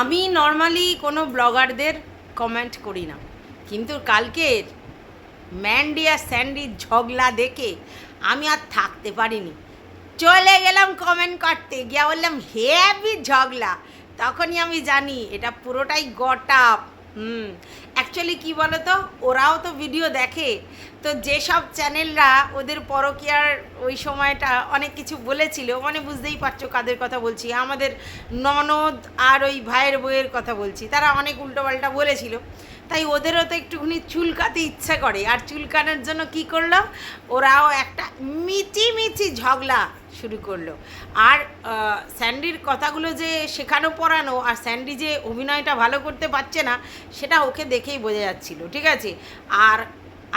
আমি নর্মালি কোনো ব্লগারদের কমেন্ট করি না। কিন্তু কালকের ম্যান্ডি আর স্যান্ডির ঝগলা দেখে আমি আর থাকতে পারিনি। চলে গেলাম কমেন্ট করতে, গিয়া বললাম, হেভি ঝগলা তখনই আমি জানি এটা পুরোটাই গটাপ হুম অ্যাকচুয়ালি কী বলো তো ওরাও তো ভিডিও দেখে। তো যেসব চ্যানেলরা ওদের পরকীয়ার ওই সময়টা অনেক কিছু বলেছিল মানে বুঝতেই পারছ কাদের কথা বলছি। আমাদের ননদ আর ওই ভাইয়ের বইয়ের কথা বলছি, তারা অনেক উল্টোপাল্টা বলেছিল। তাই ওদেরও তো একটুখানি চুলকাতে ইচ্ছা করে। আর চুলকানোর জন্য কি করল, ওরাও একটা মিচি মিচি ঝগড়া শুরু করল। আর স্যান্ডির কথাগুলো যে শেখানো পড়ানো আর স্যান্ডি যে অভিনয়টা ভালো করতে পারছে না, সেটা ওকে দেখেই বোঝা যাচ্ছিল, ঠিক আছে? আর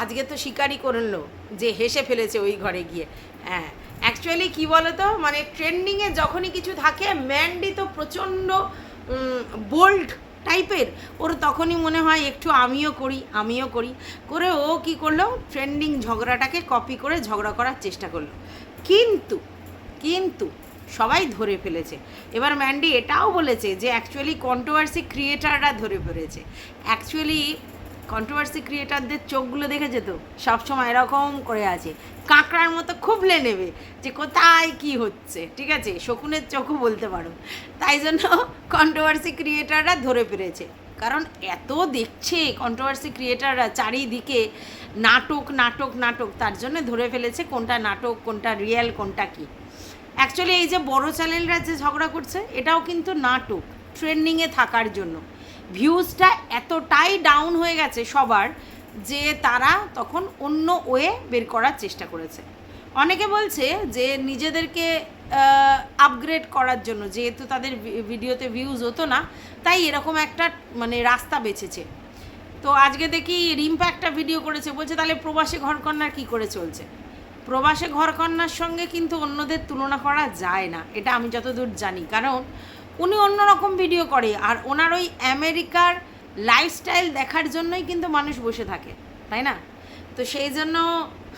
আজকে তো স্বীকারই করল যে হেসে ফেলেছে ওই ঘরে গিয়ে। হ্যাঁ অ্যাকচুয়ালি কী বলো তো মানে ট্রেন্ডিংয়ে যখনই কিছু থাকে ম্যান্ডি তো প্রচণ্ড বোল্ড টাইপের ওর তখনই মনে হয় একটু আমিও করি আমিও করি। করে ও কি করল? ট্রেন্ডিং ঝগড়াটাকে কপি করে ঝগড়া করার চেষ্টা করল। কিন্তু কিন্তু সবাই ধরে ফেলেছে। এবার ম্যান্ডি এটাও বলেছে যে অ্যাকচুয়ালি কন্ট্রোভার্সি ক্রিয়েটাররা ধরে ফেলেছে। অ্যাকচুয়ালি কন্ট্রোভার্সি ক্রিয়েটারদের চোখগুলো দেখেছে তো? সবসময় এরকম করে আছে। কাঁকড়ার মতো খুবলে নেবে যে কোথায় কি হচ্ছে, ঠিক আছে? শকুনের চোখও বলতে পারো। তাই জন্য কন্ট্রোভার্সি ক্রিয়েটাররা ধরে ফেলেছে। কারণ এত দেখছে কন্ট্রোভার্সি ক্রিয়েটাররা চারিদিকে নাটক নাটক নাটক। তার জন্য ধরে ফেলেছে কোনটা নাটক, কোনটা রিয়েল কোনটা কি। অ্যাকচুয়ালি এই যে বড় চ্যানেলরা যে ঝগড়া করছে, এটাও কিন্তু নাটক ট্রেন্ডিংয়ে থাকার জন্য। ভিউজটা এতটাই ডাউন হয়ে গেছে সবার, যে তারা তখন অন্য ওয়ে বের করার চেষ্টা করেছে। অনেকে বলছে যে নিজেদেরকে আপগ্রেড করার জন্য, যেহেতু তাদের ভিডিওতে ভিউজ হতো না, তাই এরকম একটা মানে রাস্তা বেছেছে। তো আজকে দেখি রিম্পা একটা ভিডিও করেছে, বলছে তাহলে প্রবাসী ঘরকন্যার কি করে চলছে? প্রবাসে ঘরকন্যার সঙ্গে কিন্তু অন্যদের তুলনা করা যায় না, এটা আমি যতদূর জানি। কারণ উনি অন্যরকম ভিডিও করে, আর ওনার ওই আমেরিকার লাইফস্টাইল দেখার জন্যই কিন্তু মানুষ বসে থাকে, তাই না? তো সেই জন্য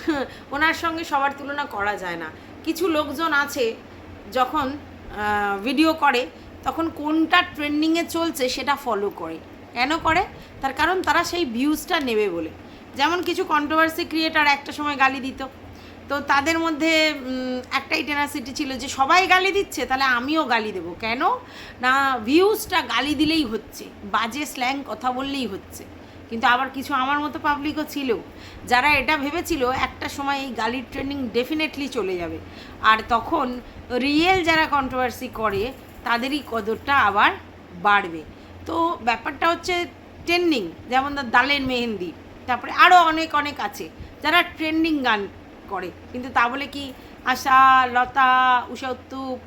ওনার সঙ্গে সবার তুলনা করা যায় না। কিছু লোকজন আছে যখন ভিডিও করে, তখন কোনটা ট্রেন্ডিংয়ে চলছে সেটা ফলো করে। কেন করে? তার কারণ তারা সেই ভিউজটা নেবে বলে। যেমন কিছু কন্ট্রোভার্সি ক্রিয়েটার একটা সময় গালি দিত। তো তাদের মধ্যে একটাই টেনাসিটি ছিল যে সবাই গালি দিচ্ছে, তাহলে আমিও গালি দেবো। কেন? না ভিউজটা গালি দিলেই হচ্ছে, বাজে স্ল্যাং কথা বললেই হচ্ছে। কিন্তু আবার কিছু আমার মতো পাবলিকও ছিল, যারা এটা ভেবেছিল একটা সময় এই গালির ট্রেন্ডিং ডেফিনেটলি চলে যাবে। আর তখন রিয়েল যারা কন্ট্রোভার্সি করে, তাদেরই কদরটা আবার বাড়বে। তো ব্যাপারটা হচ্ছে ট্রেন্ডিং যেমন দালের মেহেন্দি, তারপরে আরও অনেক অনেক আছে, যারা ট্রেন্ডিং গান করে। কিন্তু তা বলে কি? আশা, লতা, উষা উত্তুপ,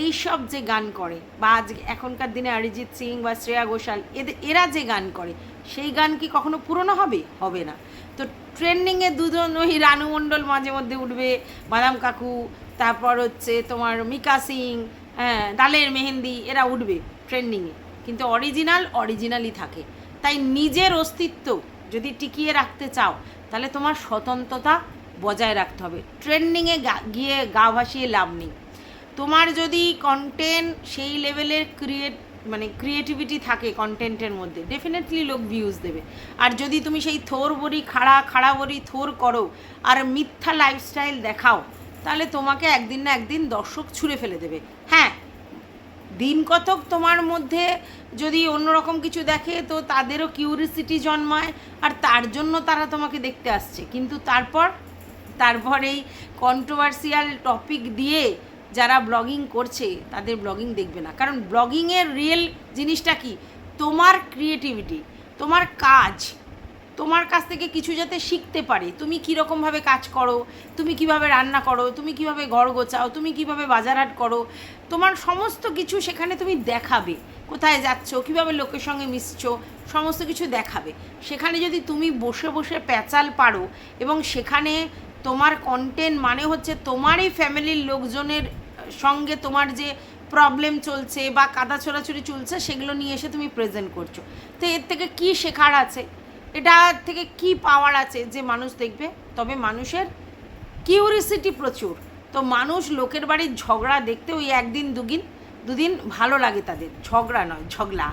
এইসব যে গান করে বা আজ এখনকার দিনে অরিজিৎ সিং বা শ্রেয়া ঘোষাল এদের এরা যে গান করে, সেই গান কি কখনো পুরনো হবে? হবে না। তো ট্রেন্ডিংয়ে দুজন ওই রানু মণ্ডল মাঝে মধ্যে উঠবে, বাদাম কাকু, তারপর হচ্ছে তোমার মিকা সিং হ্যাঁ দালের মেহেন্দি, এরা উঠবে ট্রেন্ডিংয়ে কিন্তু অরিজিনাল অরিজিনালই থাকে। তাই নিজের অস্তিত্ব যদি টিকিয়ে রাখতে চাও, তাহলে তোমার স্বতন্ত্রতা বজায় রাখতে হবে। ট্রেন্ডিংয়ে গিয়ে গা ভাসিয়ে লাভ নেই। তোমার যদি কন্টেন্ট সেই লেভেলের ক্রিয়েট মানে ক্রিয়েটিভিটি থাকে কন্টেন্টের মধ্যে ডেফিনেটলি লোক ভিউজ দেবে। আর যদি তুমি সেই থোর বড়ি, খাড়া খাড়া বড়ি থোর করো, আর মিথ্যা লাইফস্টাইল দেখাও, তাহলে তোমাকে একদিন না একদিন দর্শক ছুঁড়ে ফেলে দেবে। হ্যাঁ দিন কতক তোমার মধ্যে যদি অন্যরকম কিছু দেখে, তো তাদেরও কিউরিসিটি জন্মায়, আর তার জন্য তারা তোমাকে দেখতে আসছে। কিন্তু তারপর তারপর এই কন্ট্রোভার্সিয়াল টপিক দিয়ে যারা ব্লগিং করছে, তাদের ব্লগিং দেখবে না। কারণ ব্লগিংয়ের রিয়েল জিনিসটা কি? তোমার ক্রিয়েটিভিটি তোমার কাজ, তোমার কাছ থেকে কিছু যাতে শিখতে পারে। তুমি কীরকমভাবে কাজ করো, তুমি কীভাবে রান্না করো, তুমি কীভাবে ঘর গোছাও, তুমি কীভাবে বাজারহাট করো, তোমার সমস্ত কিছু সেখানে তুমি দেখাবে। কোথায় যাচ্ছ, কীভাবে লোকের সঙ্গে মিশছো, সমস্ত কিছু দেখাবে। সেখানে যদি তুমি বসে বসে প্যাচাল পারো এবং সেখানে তোমার কন্টেন্ট মানে হচ্ছে তোমারই ফ্যামিলির লোকজনের সঙ্গে তোমার যে প্রবলেম চলছে বা কাদা ছোড়াছুড়ি চলছে, সেগুলো নিয়ে এসে তুমি প্রেজেন্ট করছ। তো এর থেকে কি শেখার আছে? এটা থেকে কি পাওয়ার আছে যে মানুষ দেখবে? তবে মানুষের কিউরিসিটি প্রচুর। তো মানুষ লোকের বাড়ির ঝগড়া দেখতে ওই একদিন দুদিন দুদিন ভালো লাগে তাদের, ঝগড়া নয়, ঝগড়া।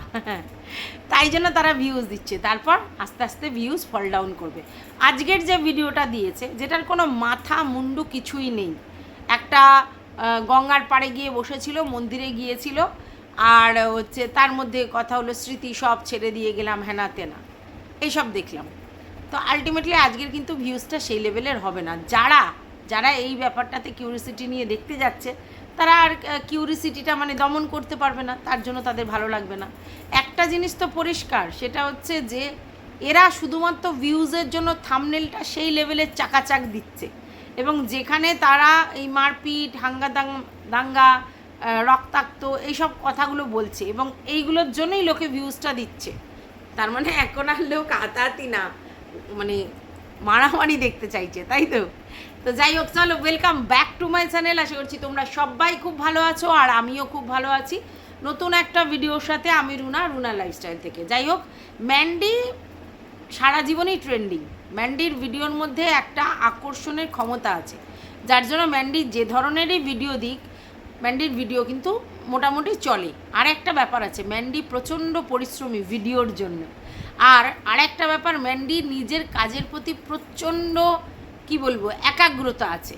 তাই জন্য তারা ভিউজ দিচ্ছে। তারপর আস্তে আস্তে ভিউজ ফল ডাউন করবে। আজকের যে ভিডিওটা দিয়েছে, যেটার কোনো মাথা মুন্ডু কিছুই নেই। একটা গঙ্গার পাড়ে গিয়ে বসেছিল, মন্দিরে গিয়েছিল, আর হচ্ছে তার মধ্যে কথা হলো, স্মৃতি সব ছেড়ে দিয়ে গেলাম হেনা তেনা এইসব দেখলাম। তো আলটিমেটলি আজকের কিন্তু ভিউজটা সেই লেভেলের হবে না। যারা যারা এই ব্যাপারটাতে কিউরিসিটি নিয়ে দেখতে যাচ্ছে তারা আর কিউরিসিটিটা মানে দমন করতে পারবে না, তার জন্য তাদের ভালো লাগবে না। একটা জিনিস তো পরিষ্কার, সেটা হচ্ছে যে এরা শুধুমাত্র ভিউজের জন্য থামনেলটা সেই লেভেলের চাকাচাক দিচ্ছে। এবং যেখানে তারা এই মারপিট, হাঙ্গা দাঙ্গা রক্তাক্ত এইসব কথাগুলো বলছে এবং এইগুলোর জন্যই লোকে ভিউজটা দিচ্ছে। তার মানে এখন আর লোক হাতাহাতি না মানে মারামারি দেখতে চাইছে, তাই তো? তো যাই হোক, চলো welcome back to my channel আশা করছি তোমরা সবাই খুব ভালো আছো আর আমিও খুব ভালো আছি। নতুন একটা ভিডিওর সাথে আমি রুনা রুনা লাইফস্টাইল থেকে। যাই হোক ম্যান্ডি সারা জীবনই ট্রেন্ডিং ম্যান্ডির ভিডিওর মধ্যে একটা আকর্ষণের ক্ষমতা আছে। যার জন্য ম্যান্ডি যে ধরনেরই ভিডিও দিক ম্যান্ডির ভিডিও কিন্তু মোটামুটি চলে। আর একটা ব্যাপার আছে ম্যান্ডি প্রচণ্ড পরিশ্রমী ভিডিওর জন্য। আর আরেকটা ব্যাপার ম্যান্ডি নিজের কাজের প্রতি প্রচণ্ড, কি বলব, একাগ্রতা আছে।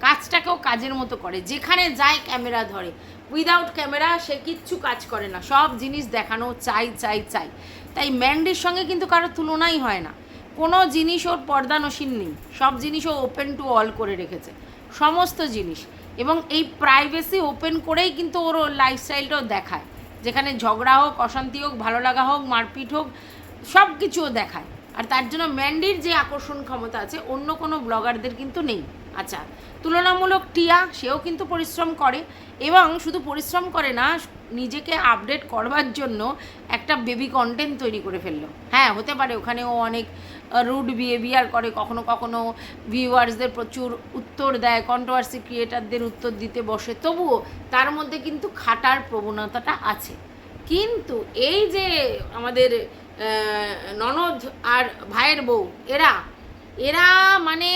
কাজটাকেও কাজের মতো করে। যেখানে যায় ক্যামেরা ধরে। উইদাউট ক্যামেরা সে কিচ্ছু কাজ করে না। সব জিনিস দেখানো চাই চাই চাই। তাই ম্যান্ডির সঙ্গে কিন্তু কারও তুলনাই হয় না। কোনো জিনিস ওর পর্দানসীন নেই। সব জিনিস ও ওপেন টু অল করে রেখেছে। সমস্ত জিনিস। এবং এই প্রাইভেসি ওপেন করেই কিন্তু ওর লাইফস্টাইলটাও দেখায়। যেখানে ঝগড়া হোক, অশান্তি হোক, ভালো লাগা হোক, মারপিট হোক সব কিছুও দেখায়। আর তার জন্য ম্যান্ডির যে আকর্ষণ ক্ষমতা আছে, অন্য কোনো ব্লগারদের কিন্তু নেই। আচ্ছা তুলনামূলক টিয়া, সেও কিন্তু পরিশ্রম করে এবং শুধু পরিশ্রম করে না, নিজেকে আপডেট করবার জন্য একটা বেবি কন্টেন্ট তৈরি করে ফেলল। হ্যাঁ হতে পারে ওখানে ও অনেক রুড বিহেভিয়ার করে, কখনো কখনো ভিউয়ার্সদের প্রচুর উত্তর দেয় কন্ট্রোভার্সি ক্রিয়েটারদের উত্তর দিতে বসে। তবুও তার মধ্যে কিন্তু খাটার প্রবণতাটা আছে। কিন্তু এই যে আমাদের ননদ আর ভাইয়ের বউ। এরা এরা মানে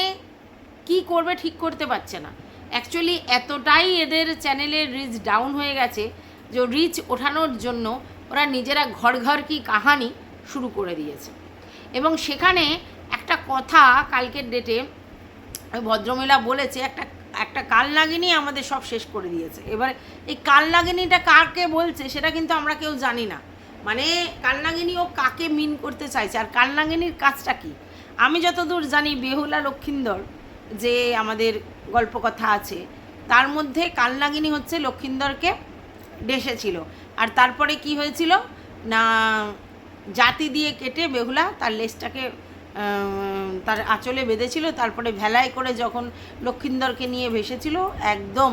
কি করবে ঠিক করতে পারছে না। অ্যাকচুয়ালি এতটাই এদের চ্যানেলের রিচ ডাউন হয়ে গেছে যে রিচ ওঠানোর জন্য ওরা নিজেরা ঘর ঘর কি কাহানি শুরু করে দিয়েছে। এবং সেখানে একটা কথা কালকের ডেটে ভদ্রমহিলা বলেছে, একটা একটা কাল নাগিনী আমাদের সব শেষ করে দিয়েছে। এবার এই কাল নাগিনীটা কাকে বলছে, সেটা কিন্তু আমরা কেউ জানি না। মানে কালনাগিনী ও কাকে মিন করতে চাইছে? আর কালনাগিনীর কাজটা কি? আমি যতদূর জানি বেহুলা লক্ষিন্দর যে আমাদের গল্পকথা আছে, তার মধ্যে কালনাগিনী হচ্ছে লক্ষিন্দরকে ডেসেছিল। আর তারপরে কি হয়েছিল? না, জাতি দিয়ে কেটে বেহুলা তার লেজটাকে তার আঁচলে বেঁধেছিল, তারপরে ভেলায় করে যখন লক্ষিন্দরকে নিয়ে ভেসেছিল, একদম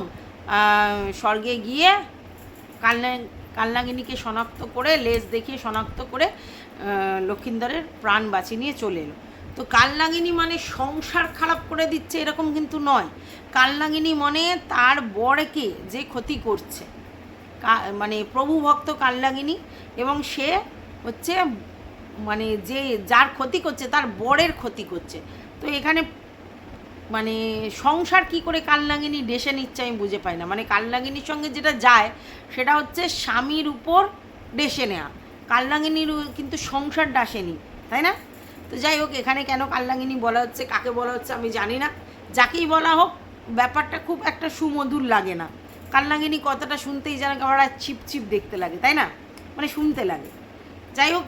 স্বর্গে গিয়ে কালনা কালনাগিনীকে শনাক্ত করে, লেজ দেখিয়ে শনাক্ত করে লক্ষিন্দরের প্রাণ বাঁচিয়ে নিয়ে চলে এলো। তো কালনাগিনী মানে সংসার খারাপ করে দিচ্ছে এরকম কিন্তু নয়। কালনাগিনী মানে তার বরকে যে ক্ষতি করছে। মানে প্রভু ভক্ত কালনাগিনী এবং সে হচ্ছে মানে যে যার ক্ষতি করছে, তার বরের ক্ষতি করছে। তো এখানে মানে সংসার কি করে কালনাগিনী ডেসে নিচ্ছে আমি বুঝে পাই না। মানে কালনাগিনীর সঙ্গে যেটা যায়, সেটা হচ্ছে স্বামীর উপর ডেসে নেওয়া কালনাগিনীর কিন্তু সংসার ডাসেনি তাই না? তো যাই হোক, এখানে কেন কালনাগিনী বলা হচ্ছে, কাকে বলা হচ্ছে আমি জানি না। যাকেই বলা হোক, ব্যাপারটা খুব একটা সুমধুর লাগে না। কালনাগিনী কথাটা শুনতেই যেন আমার চিপ চিপ দেখতে লাগে, তাই না? মানে শুনতে লাগে। যাই হোক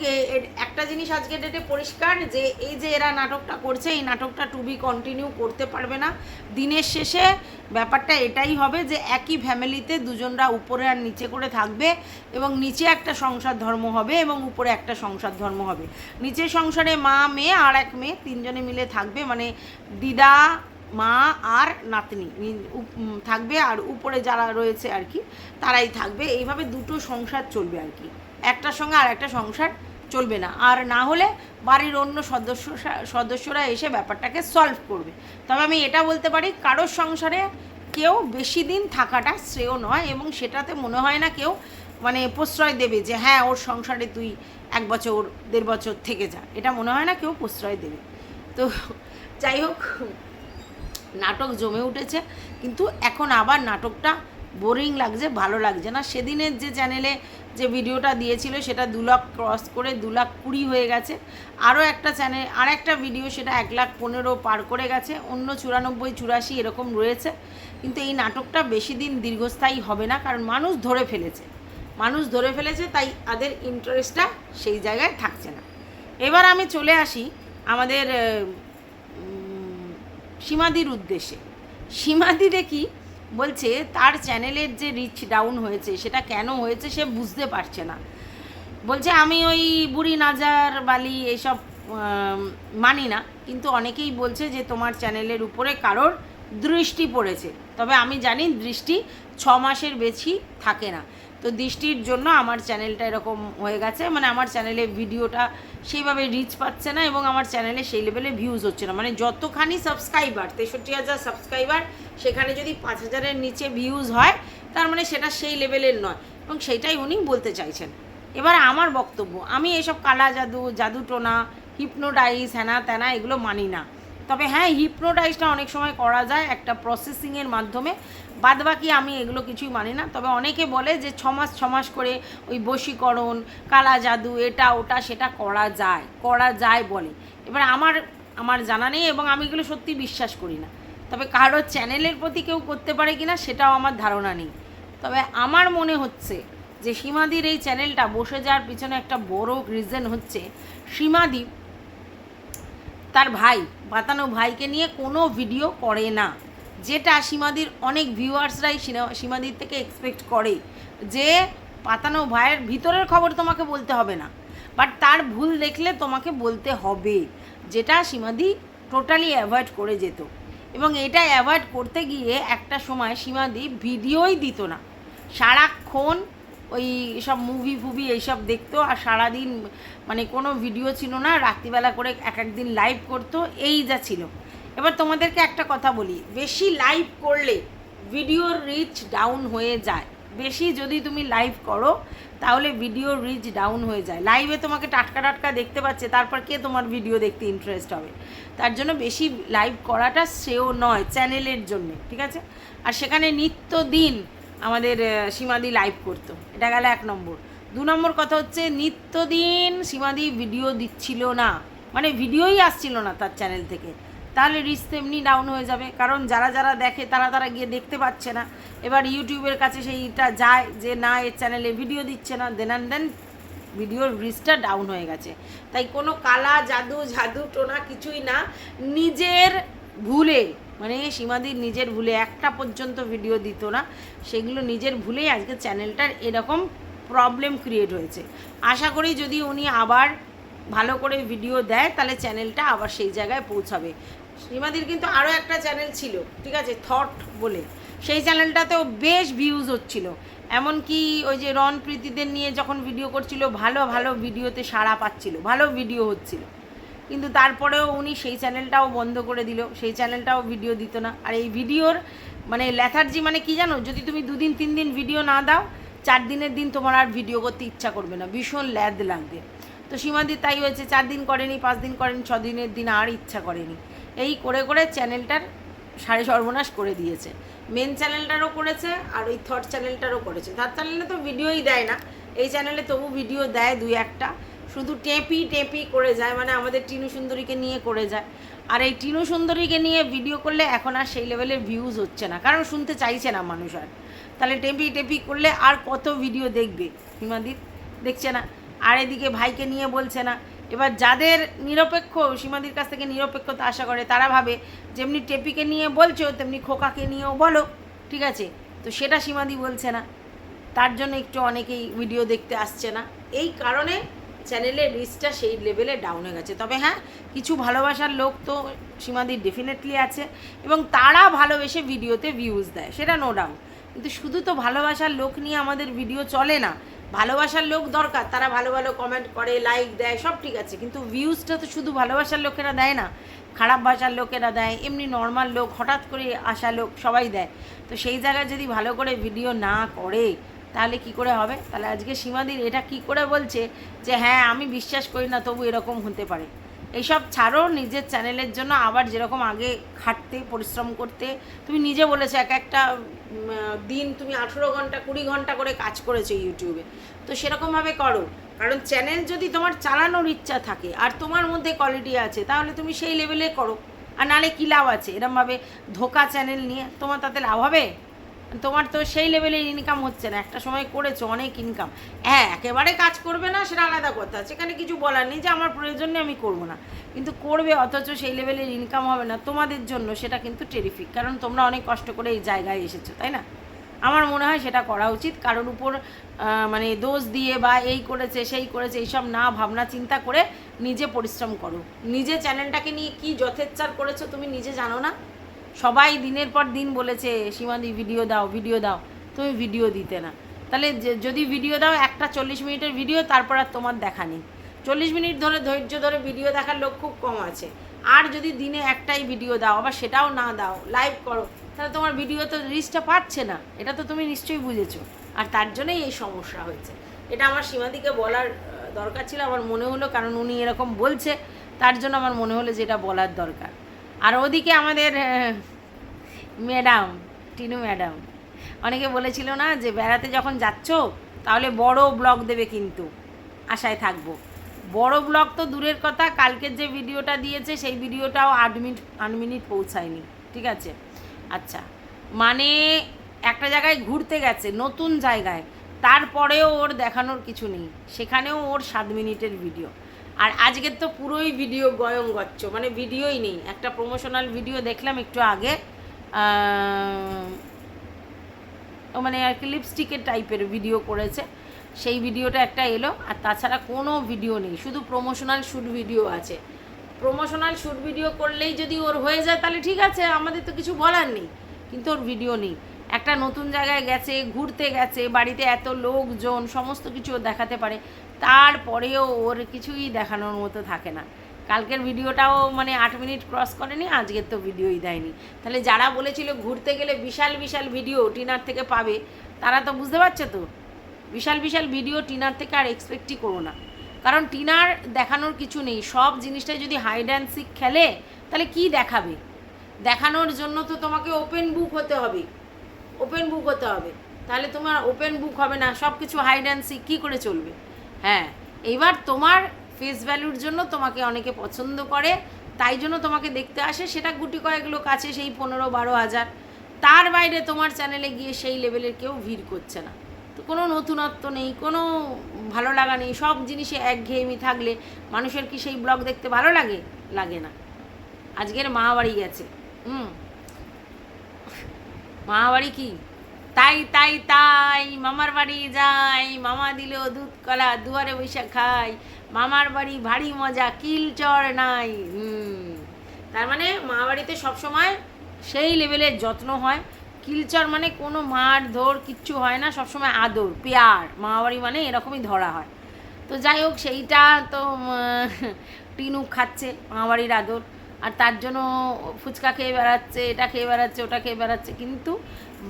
একটা জিনিস আজকে ডেটে পরিষ্কার যে এই যে এরা নাটকটা করছে, এই নাটকটা টু বি কন্টিনিউ করতে পারবে না। দিনের শেষে ব্যাপারটা এটাই হবে যে একই ফ্যামিলিতে দুজনরা উপরে আর নিচে করে থাকবে এবং নিচে একটা সংসার ধর্ম হবে এবং উপরে একটা সংসার ধর্ম হবে। নিচের সংসারে মা, মেয়ে আর এক মেয়ে তিনজনে মিলে থাকবে মানে দিদা, মা আর নাতনি। থাকবে আর উপরে যারা রয়েছে আর কি, তারাই থাকবে। এইভাবে দুটো সংসার চলবে আর কি। একটার সঙ্গে আর একটা সংসার চলবে না। আর না হলে বাড়ির অন্য সদস্য সদস্যরা এসে ব্যাপারটাকে সলভ করবে। তবে আমি এটা বলতে পারি, কারোর সংসারে কেউ বেশি দিন থাকাটা শ্রেয় নয় এবং সেটাতে মনে হয় না কেউ মানে প্রশ্রয় দেবে যে হ্যাঁ ওর সংসারে তুই এক বছর, দেড় বছর থেকে যা। এটা মনে হয় না কেউ প্রশ্রয় দেবে। তো যাই হোক, নাটক জমে উঠেছে, কিন্তু এখন আবার নাটকটা বোরিং লাগছে, ভালো লাগছে না। সেদিনের যে চ্যানেলে যে ভিডিওটা দিয়েছিল সেটা দু লাখ ক্রস করে দু লাখ কুড়ি হয়ে গেছে। আরও একটা চ্যানেল আর একটা ভিডিও সেটা এক লাখ পনেরো পার করে গেছে। অন্য চুরানব্বই, চুরাশি এরকম রয়েছে। কিন্তু এই নাটকটা বেশি দিন দীর্ঘস্থায়ী হবে না, কারণ মানুষ ধরে ফেলেছে। মানুষ ধরে ফেলেছে, তাই তাদের ইন্টারেস্টটা সেই জায়গায় থাকছে না। এবার আমি চলে আসি আমাদের সীমাদির উদ্দেশ্যে। সীমাদিরে কি বলছে, তার চ্যানেলের যে রিচ ডাউন হয়েছে, সেটা কেন হয়েছে সে বুঝতে পারছে না। বলছে, আমি ওই বুড়ি নাজার বালি এসব মানি না। কিন্তু অনেকেই বলছে যে, তোমার চ্যানেলের উপরে কারোর দৃষ্টি পড়েছে। তবে আমি জানি দৃষ্টি ছ মাসের বেশি থাকে না। তো দৃষ্টির জন্য আমার চ্যানেলটা এরকম হয়ে গেছে। মানে আমার চ্যানেলে ভিডিওটা সেইভাবে রিচ পাচ্ছে না এবং আমার চ্যানেলে সেই লেভেলে ভিউজ হচ্ছে না। মানে যতখানি সাবস্ক্রাইবার তেষট্টি হাজার সাবস্ক্রাইবার সেখানে যদি পাঁচ হাজারের নিচে ভিউজ হয়, তার মানে সেটা সেই লেভেলের নয়। এবং সেইটাই উনি বলতে চাইছেন। এবার আমার বক্তব্য, আমি এসব কালা জাদু জাদু টোনা হিপনোটাইজ হ্যানা ত্যানা এগুলো মানি না। তবে হ্যাঁ হিপনোটাইজটা অনেক সময় করা যায় একটা প্রসেসিংয়ের মাধ্যমে। বাদ বাকি আমি এগুলো কিছুই মানি না। তবে অনেকে বলে যে ছমাস ছমাস করে ওই বশীকরণ, কালা জাদু, এটা ওটা সেটা করা যায় করা যায় বলে। এবার আমার আমার জানা নেই এবং আমি এগুলো সত্যি বিশ্বাস করি না। তবে কারও চ্যানেলের প্রতি কেউ করতে পারে কি না সেটাও আমার ধারণা নেই। তবে আমার মনে হচ্ছে যে সীমাদির এই চ্যানেলটা বসে যাওয়ার পিছনে একটা বড় রিজন হচ্ছে, সীমাদি তার ভাই, বাতানো ভাইকে নিয়ে কোনো ভিডিও করে না। যেটা সীমাদির অনেক ভিউয়ার্সরাই সীমাদির থেকে এক্সপেক্ট করে যে পাতানো ভাইয়ের ভিতরের খবর তোমাকে বলতে হবে না। বাট তার ভুল দেখলে তোমাকে বলতে হবে যেটা সীমাদি টোটালি অ্যাভয়েড করে যেত। এবং এটা অ্যাভয়েড করতে গিয়ে একটা সময় সীমাদি ভিডিওই দিত না। সারাক্ষণ ওই সব মুভি ফুভি এইসব দেখতো আর সারাদিন মানে কোনো ভিডিও ছিল না, রাত্রিবেলা করে এক একদিন লাইভ করতো, এই যা ছিল। এবার তোমাদেরকে একটা কথা বলি, বেশি লাইভ করলে ভিডিওর রিচ ডাউন হয়ে যায়। বেশি যদি তুমি লাইভ করো, তাহলে ভিডিও রিচ ডাউন হয়ে যায়। লাইভে তোমাকে টাটকা টাটকা দেখতে পাচ্ছে, তারপর কে তোমার ভিডিও দেখতে ইন্টারেস্ট হবে? তার জন্য বেশি লাইভ করাটা সেও নয় চ্যানেলের জন্য, ঠিক আছে? আর সেখানে নিত্য দিন আমাদের সীমাদি লাইভ করতো। এটা গেল এক নম্বর। দু নম্বর কথা হচ্ছে নিত্যদিন সীমাদি ভিডিও দিচ্ছিল না। মানে ভিডিওই আসছিল না তার চ্যানেল থেকে। তাহলে রিচ তো এমনি ডাউন হয়ে যাবে। কারণ যারা যারা দেখে, তারা তারা গিয়ে দেখতে পাচ্ছে না। এবার ইউটিউবের কাছে সেইটা যায় যে, না, এর চ্যানেলে ভিডিও দিচ্ছে না। দেন অ্যান্ড দেন ভিডিওর রিচটা ডাউন হয়ে গেছে। তাই কোনো কালা, জাদু জাদু, টোনা কিছুই না। নিজের ভুলে মানে সীমাদির নিজের ভুলে, একটা পর্যন্ত ভিডিও দিত না। সেগুলো নিজের ভুলেই আজকে চ্যানেলটার এরকম প্রবলেম ক্রিয়েট হয়েছে। আশা করি যদি উনি আবার ভালো করে ভিডিও দেয়, তাহলে চ্যানেলটা আবার সেই জায়গায় পৌঁছাবে। সীমাদির কিন্তু আরও একটা চ্যানেল ছিল, ঠিক আছে? থট বলে। সেই চ্যানেলটাতেও বেশ ভিউজ হচ্ছিল। এমনকি ওই যে রন প্রীতিদের নিয়ে যখন ভিডিও করছিল, ভালো ভালো ভিডিওতে সাড়া পাচ্ছিল, ভালো ভিডিও হচ্ছিল। কিন্তু তারপরেও উনি সেই চ্যানেলটাও বন্ধ করে দিল, সেই চ্যানেলটাও ভিডিও দিত না। আর এই ভিডিওর মানে ল্যাথার্জি মানে কি জানো? যদি তুমি দুদিন তিন দিন ভিডিও না দাও চার দিনের দিন তোমার আর ভিডিও করতে ইচ্ছা করবে না। ভীষণ ল্যাদ লাগবে। তো সীমাদি তাই হয়েছে, চার দিন করেনি, পাঁচ দিন করেনি, ছ দিনের দিন আর ইচ্ছা করেনি। এই করে করে চ্যানেলটার সাড়ে সর্বনাশ করে দিয়েছে। মেন চ্যানেলটারও করেছে আর ওই থার্ড চ্যানেলটারও করেছে। থার্ড চ্যানেলে তো ভিডিওই দেয় না। এই চ্যানেলে তবু ভিডিও দেয় দুই একটা। শুধু টেপি টেপি করে যায় মানে আমাদের টিনু সুন্দরীকে নিয়ে করে যায়। আর এই টিনু সুন্দরীকে নিয়ে ভিডিও করলে এখন আর সেই লেভেলের ভিউজ হচ্ছে না। কারণ শুনতে চাইছে না মানুষ আর। তাহলে টেপি টেপি করলে আর কত ভিডিও দেখবে? হিমাদির দেখছে না। আর এদিকে ভাইকে নিয়ে বলছে না। এবার যাদের নিরপেক্ষ, সীমাদির কাছ থেকে নিরপেক্ষতা আশা করে, তারা ভাবে যেমনি টেপিকে নিয়ে বলছো, তেমনি খোকাকে নিয়েও বলো, ঠিক আছে? তো সেটা সীমাদি বলছে না। তার জন্য একটু অনেকেই ভিডিও দেখতে আসছে না। এই কারণে চ্যানেলের রিচটা সেই লেভেলে ডাউন হয়ে গেছে। তবে হ্যাঁ কিছু ভালোবাসার লোক তো সীমাদির ডেফিনেটলি আছে এবং তারা ভালোবেসে ভিডিওতে ভিউজ দেয়, সেটা নো ডাউট কিন্তু শুধু তো ভালোবাসার লোক নিয়ে আমাদের ভিডিও চলে না ভালোবাসার লোক দরকার, তারা ভালো ভালো কমেন্ট করে লাইক দেয়, সব ঠিক আছে। কিন্তু ভিউজটা তো শুধু ভালোবাসার লোকেরা দেয় না, খারাপ ভাষার লোকেরা দেয়, এমনি নর্মাল লোক, হঠাৎ করে আসা লোক সবাই দেয়। তো সেই জায়গায় যদি ভালো করে ভিডিও না করে, তাহলে কি করে হবে? তাহলে আজকে সীমাদির এটা কি করে বলছে যে হ্যাঁ আমি বিশ্বাস করি না, তবু এরকম হতে পারে। এইসব ছাড়ো, নিজের চ্যানেলের জন্য আবার যেরকম আগে খাটতে, পরিশ্রম করতে। তুমি নিজে বলেছ, এক একটা দিন তুমি আঠেরো ঘণ্টা, কুড়ি ঘণ্টা করে কাজ করেছ ইউটিউবে। তো সেরকমভাবে করো। কারণ চ্যানেল যদি তোমার চালানোর ইচ্ছা থাকে, আর তোমার মধ্যে কোয়ালিটি আছে, তাহলে তুমি সেই লেভেলে করো। আর নাহলে কী লাভ আছে? এরমভাবে ধোকা চ্যানেল নিয়ে, তোমার তাতে লাভ হবে? তোমার তো সেই লেভেলের ইনকাম হচ্ছে না। একটা সময় করেছ, অনেক ইনকাম হ্যাঁ একেবারে কাজ করবে না, সেটা আলাদা কথা। সেখানে কিছু বলার নেই যে আমার প্রয়োজন আমি করব না। কিন্তু করবে, অথচ সেই লেভেলের ইনকাম হবে না। তোমাদের জন্য সেটা কিন্তু টেরিফিক কারণ তোমরা অনেক কষ্ট করে এই জায়গায় এসেছ, তাই না? আমার মনে হয় সেটা করা উচিত। কারোর উপর মানে দোষ দিয়ে বা এই করেছে, সেই করেছে, এইসব না, ভাবনা, চিন্তা করে নিজে পরিশ্রম করো। নিজে চ্যানেলটাকে নিয়ে কি যথেচ্ছার করেছ তুমি নিজে জানো না? সবাই দিনের পর দিন বলেছে, সীমাদি ভিডিও দাও ভিডিও দাও। তুমি ভিডিও দিতে না। তাহলে যদি ভিডিও দাও, একটা চল্লিশ মিনিটের ভিডিও তারপর আর তোমার দেখা নেই। চল্লিশ মিনিট ধরে, ধৈর্য ধরে ভিডিও দেখার লোক খুব কম আছে। আর যদি দিনে একটাই ভিডিও দাও, আবার সেটাও না দাও লাইভ করো, তাহলে তোমার ভিডিও তো রিচটা পাচ্ছে না। এটা তো তুমি নিশ্চয়ই বুঝেছ। আর তার জন্যই এই সমস্যা হয়েছে। এটা আমার সীমাদিকে বলার দরকার ছিল, আমার মনে হলো, কারণ উনি এরকম বলছে, তার জন্য আমার মনে হলো যে এটা বলার দরকার। আর ওদিকে আমাদের ম্যাডাম, টিনু ম্যাডাম, অনেকে বলেছিল না যে বেড়াতে যখন যাচ্ছ, তাহলে বড় ব্লগ দেবে কিন্তু, আশায় থাকব। বড় ব্লগ তো দূরের কথা, কালকের যে ভিডিওটা দিয়েছে, সেই ভিডিওটাও আট মিনিট আট মিনিট পৌঁছায়নি, ঠিক আছে? আচ্ছা মানে একটা জায়গায় ঘুরতে গেছে, নতুন জায়গায়, তারপরেও ওর দেখানোর কিছু নেই, সেখানেও ওর সাত মিনিটের ভিডিও। আর আজকের তো পুরোই ভিডিও গয়ং গচ্ছ মানে ভিডিওই নেই। একটা প্রমোশনাল ভিডিও দেখলাম একটু আগে মানে আর কি লিপস্টিকের টাইপের ভিডিও করেছে। সেই ভিডিওটা একটা এলো, আর তাছাড়া কোনো ভিডিও নেই, শুধু প্রমোশনাল শ্যুট ভিডিও আছে। প্রমোশনাল শ্যুট ভিডিও করলেই যদি ওর হয়ে যায়, তাহলে ঠিক আছে, আমাদের তো কিছু বলার নেই। কিন্তু ওর ভিডিও নেই। একটা নতুন জায়গায় গেছে, ঘুরতে গেছে, বাড়িতে এত লোকজন, সমস্ত কিছু দেখাতে পারে। তারপরেও ওর কিছুই দেখানোর মতো থাকে না। কালকের ভিডিওটাও মানে আট মিনিট ক্রস করেনি, আজকের তো ভিডিওই দেয়নি। তাহলে যারা বলেছিল ঘুরতে গেলে বিশাল বিশাল ভিডিও টিনার থেকে পাবে, তারা তো বুঝতে পারছে তো? বিশাল বিশাল ভিডিও টিনার থেকে আর এক্সপেক্টই করো না। কারণ টিনার দেখানোর কিছু নেই, সব জিনিসটাই যদি হাইড অ্যান্ড সিক খেলে, তাহলে কি দেখাবে? দেখানোর জন্য তো তোমাকে ওপেন বুক হতে হবে। ওপেন বুক হতে হবে। তাহলে তোমার ওপেন বুক হবে না সব কিছু হাইড অ্যান্ড সিক কী করে চলবে? হ্যাঁ এইবার তোমার ফেস ভ্যালুর জন্য তোমাকে অনেকে পছন্দ করে, তাই জন্য তোমাকে দেখতে আসে। সেটা গুটি কয়েক লোক আছে, সেই পনেরো বারো হাজার। তার বাইরে তোমার চ্যানেলে গিয়ে সেই লেভেলের কেউ ভিড় করছে না। তো কোনো নতুনত্ব নেই, কোনো ভালো লাগা নেই, সব জিনিসে একঘেয়েমি থাকলে মানুষের কি সেই ব্লগ দেখতে ভালো লাগে? লাগে না। আজকের মামাবাড়ি গেছে। হুম। মামাবাড়ি কি? তাই তাই তাই, মামার বাড়ি যাই, মামা দিল দুধ কলা, দুয়ারে বৈশা খাই, মামার বাড়ি ভারী মজা কিলচর নাই, হুম। তার মানে মা বাড়িতে সবসময় সেই লেভেলের যত্ন হয়। কিলচর মানে কোনো মার ধর কিচ্ছু হয় না, সবসময় আদর, পেয়ার মামাবাড়ি মানে এরকমই ধরা হয়। তো যাই হোক, সেইটা তো টিনু খাচ্ছে মামাবাড়ির আদর। আর তার জন্য ফুচকা খেয়ে বেড়াচ্ছে, এটা খেয়ে বেড়াচ্ছে, ওটা খেয়ে বেড়াচ্ছে। কিন্তু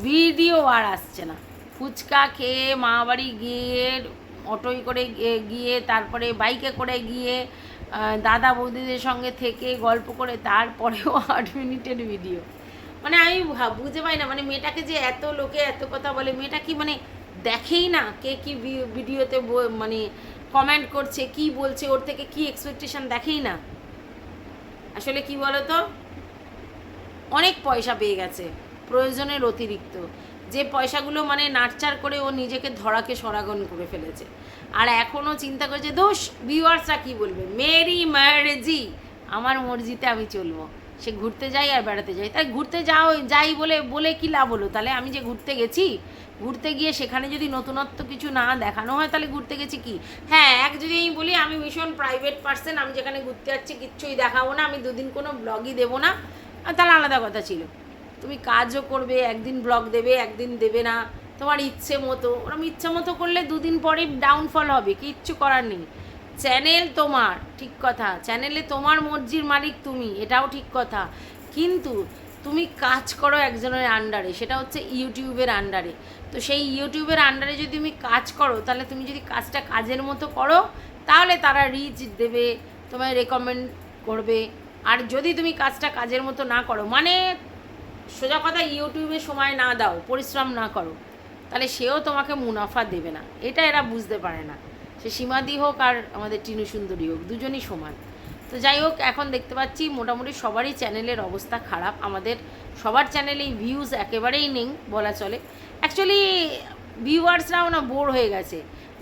ভিডিও আর আসছে না। ফুচকা খেয়ে মামাবাড়ি গিয়ে অটোয় করে গিয়ে- তারপরে বাইকে করে গিয়ে দাদা বৌদিদের সঙ্গে থেকে গল্প করে তারপরেও আট মিনিটের ভিডিও মানে আমি বুঝতে পারি না মানে মেয়েটাকে যে এত লোকে এত কথা বলে, মেয়েটা কি মানে দেখেই না কে কি ভিডিওতে মানে কমেন্ট করছে, কি বলছে, ওর থেকে কি এক্সপেকটেশন দেখেই না। আসলে কি বলতো? অনেক পয়সা পেয়ে গেছে। প্রয়োজনের অতিরিক্ত। যে পয়সাগুলো মানে নার্চার করে ও নিজেকে ধরাকে সরাগন করে ফেলেছে। আর এখনও চিন্তা করছে দোষ ভিউয়ার্সরা কী বলবে? মেরি মার্জি, আমার মর্জিতে আমি চলবো। সে ঘুরতে যাই আর বেড়াতে যাই তাই ঘুরতে যাও, যাই বলে বলে কি লাভ হলো? তাহলে আমি যে ঘুরতে গেছি, ঘুরতে গিয়ে সেখানে যদি নতুনত্ব কিছু না দেখানো হয়, তাহলে ঘুরতে গেছি কি? হ্যাঁ এক যদি আমি বলি, আমি ভীষণ প্রাইভেট পার্সন আমি যেখানে ঘুরতে যাচ্ছি, কিচ্ছুই দেখাবো না, আমি দুদিন কোনো ব্লগই দেবো না। তাহলে আলাদা কথা ছিল। তুমি কাজও করবে, একদিন ব্লগ দেবে, একদিন দেবে না। তোমার ইচ্ছে মতো। ওরম ইচ্ছে মতো করলে দুদিন পরে ডাউনফল হবে, কিচ্ছু করার নেই। চ্যানেল তোমার, ঠিক কথা। চ্যানেলে তোমার মর্জির মালিক তুমি, এটাও ঠিক কথা। কিন্তু তুমি কাজ করো একজনের আন্ডারে সেটা হচ্ছে ইউটিউবের আন্ডারে তো সেই ইউটিউবের আন্ডারে যদি তুমি কাজ করো, তাহলে তুমি যদি কাজটা কাজের মতো করো, তাহলে তারা রিচ দেবে, তোমায় রেকমেন্ড করবে। আর যদি তুমি কাজটা কাজের মতো না করো মানে সোজা কথা, ইউটিউবে সময় না দাও, পরিশ্রম না করো। তাহলে সেও তোমাকে মুনাফা দেবে না। এটা এরা বুঝতে পারে না। সে সীমাদি হোক আর আমাদের টিনু সুন্দরী হোক, দুজনই সমান। তো যাই হোক, এখন দেখতে পাচ্ছি মোটামুটি সবারই চ্যানেলের অবস্থা খারাপ। আমাদের সবার চ্যানেলেই ভিউজ একেবারেই নেই, বলা চলে। অ্যাকচুয়ালি ভিউয়ার্সরাও না বোর হয়ে গেছে।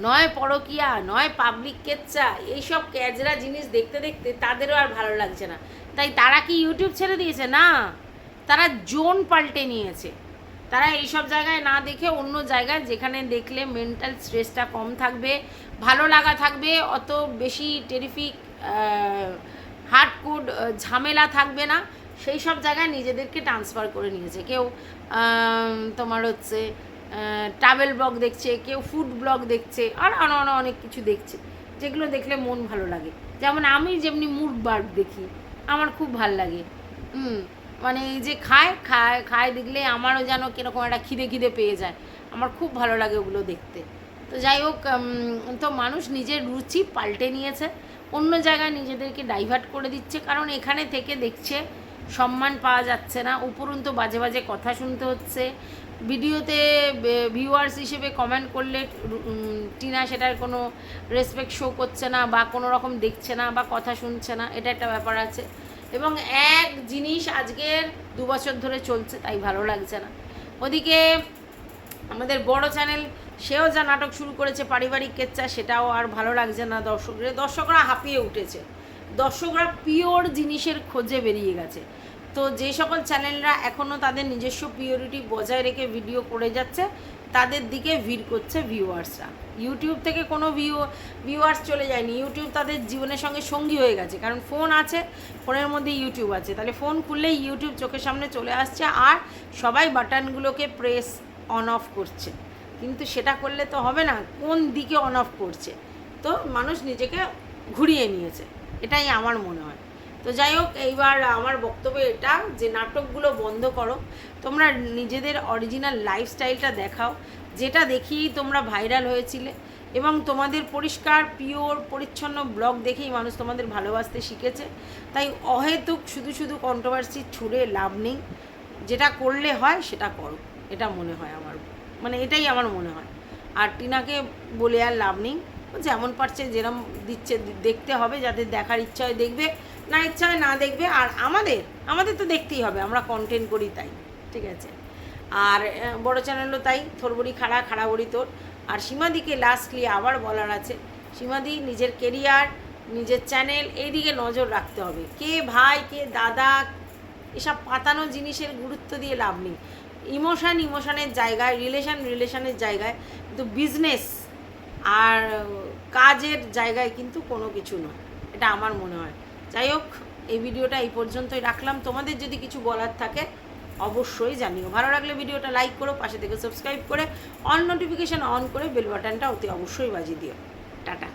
নয় পরকিয়া, নয় পাবলিক কেচ্চা এইসব ক্যাজরা জিনিস দেখতে দেখতে তাদেরও আর ভালো লাগছে না। তাই তারা কি ইউটিউব ছেড়ে দিয়েছে? না। তারা জোন পাল্টে নিয়েছে। তারা এইসব জায়গায় না দেখে অন্য জায়গায় যেখানে দেখলে মেন্টাল স্ট্রেসটা কম থাকবে, ভালো লাগা থাকবে, অত বেশি টেরিফিক হার্ডকুড ঝামেলা থাকবে না। সেই সব জায়গায় নিজেদেরকে ট্রান্সফার করে নিয়েছে। কেউ তোমার হচ্ছে ট্রাভেল ব্লগ দেখছে, কেউ ফুড ব্লগ দেখছে, আর আরও অনেক কিছু দেখছে, যেগুলো দেখলে মন ভালো লাগে। যেমন আমি যেমনি মুড বার্ড দেখি, আমার খুব ভালো লাগে। হুম। মানে এই যে খায় খায় খায় দেখলে আমারও যেন কীরকম একটা খিদে খিদে পেয়ে যায়। আমার খুব ভালো লাগে ওগুলো দেখতে। তো যাই হোক তো মানুষ নিজের রুচি পাল্টে নিয়েছে। অন্য জায়গায় নিজেদেরকে ডাইভার্ট করে দিচ্ছে। কারণ এখানে থেকে দেখছে সম্মান পাওয়া যাচ্ছে না। উপরন্তু বাজে বাজে কথা শুনতে হচ্ছে। ভিডিওতে ভিউয়ার্স হিসেবে কমেন্ট করলে টিনা সেটার কোনো রেসপেক্ট শো করছে না বা কোনো রকম দেখছে না বা কথা শুনছে না। এটা একটা ব্যাপার আছে। এবং এক জিনিস আজকের দু বছর ধরে চলছে, তাই ভালো লাগছে না। ওদিকে আমাদের বড় চ্যানেল, সেও যা নাটক শুরু করেছে, পারিবারিক কেচ্চা সেটাও আর ভালো লাগছে না দর্শকদের। দর্শকরা হাঁপিয়ে উঠেছে। দর্শকরা পিওর জিনিসের খোঁজে বেরিয়ে গেছে। তো যে সকল চ্যানেলরা এখনও তাদের নিজস্ব পিওরিটি বজায় রেখে ভিডিও করে যাচ্ছে তাদের দিকে ভিড় করছে ভিউয়ার্সরা ইউটিউব থেকে কোনো ভিউ ভিউয়ার্স চলে যায়নি। ইউটিউব তাদের জীবনের সঙ্গে সঙ্গী হয়ে গেছে। কারণ ফোন আছে ফোনের মধ্যে ইউটিউব আছে। তাহলে ফোন খুললেই ইউটিউব চোখের সামনে চলে আসছে আর সবাই বাটনগুলোকে প্রেস অন অফ করছে। কিন্তু সেটা করলে তো হবে না, কোন দিকে অন অফ করছে? তো মানুষ নিজেকে ঘুরিয়ে নিয়েছে। এটাই আমার মনে হয়। তো যাই হোক, এইবার আমার বক্তব্য এটা যে নাটকগুলো বন্ধ করো, তোমরা নিজেদের অরিজিনাল লাইফস্টাইলটা দেখাও, যেটা দেখিয়েই তোমরা ভাইরাল হয়েছিলে এবং তোমাদের পরিষ্কার পিওর পরিচ্ছন্ন ব্লগ দেখেই মানুষ তোমাদের ভালোবাসতে শিখেছে। তাই অহেতুক শুধু শুধু কন্ট্রোভার্সি ছুড়ে লাভ নেই, যেটা করলে হয় সেটা করো, এটা মনে হয় আমার মানে এটাই আমার মনে হয়। আর টিনাকে বলে আর লাভ নেই যেমন পারছে যেরম দিচ্ছে, দেখতে হবে, যাদের দেখার ইচ্ছা হয় দেখবে। না, ইচ্ছা না দেখবে, আর আমাদের আমাদের তো দেখতেই হবে, আমরা কন্টেন্ট করি তাই, ঠিক আছে? আর বড় চ্যানেলও তাই থোরবড়ি খাড়া খাড়া বড়ি তোর। আর সীমাদিকে লাস্টলি আবার বলার আছে, সীমাদি নিজের কেরিয়ার নিজের চ্যানেল এই দিকে নজর রাখতে হবে। কে ভাই, কে দাদা, এসব পাতানো জিনিসের গুরুত্ব দিয়ে লাভ নেই। ইমোশান, ইমোশনের জায়গায় রিলেশান রিলেশনের জায়গায়, কিন্তু বিজনেস আর, কাজের জায়গায় কিন্তু কোনো কিছু নয়। এটা আমার মনে হয়। যাই হোক, এই ভিডিওটা এই পর্যন্তই রাখলাম। তোমাদের যদি কিছু বলার থাকে, অবশ্যই জানিও। ভালো লাগলে ভিডিওটা লাইক করো, পাশে থেকে সাবস্ক্রাইব করে অন নোটিফিকেশান অন করে বেল বাটনটা অতি অবশ্যই বাজিয়ে দিও। টাটা।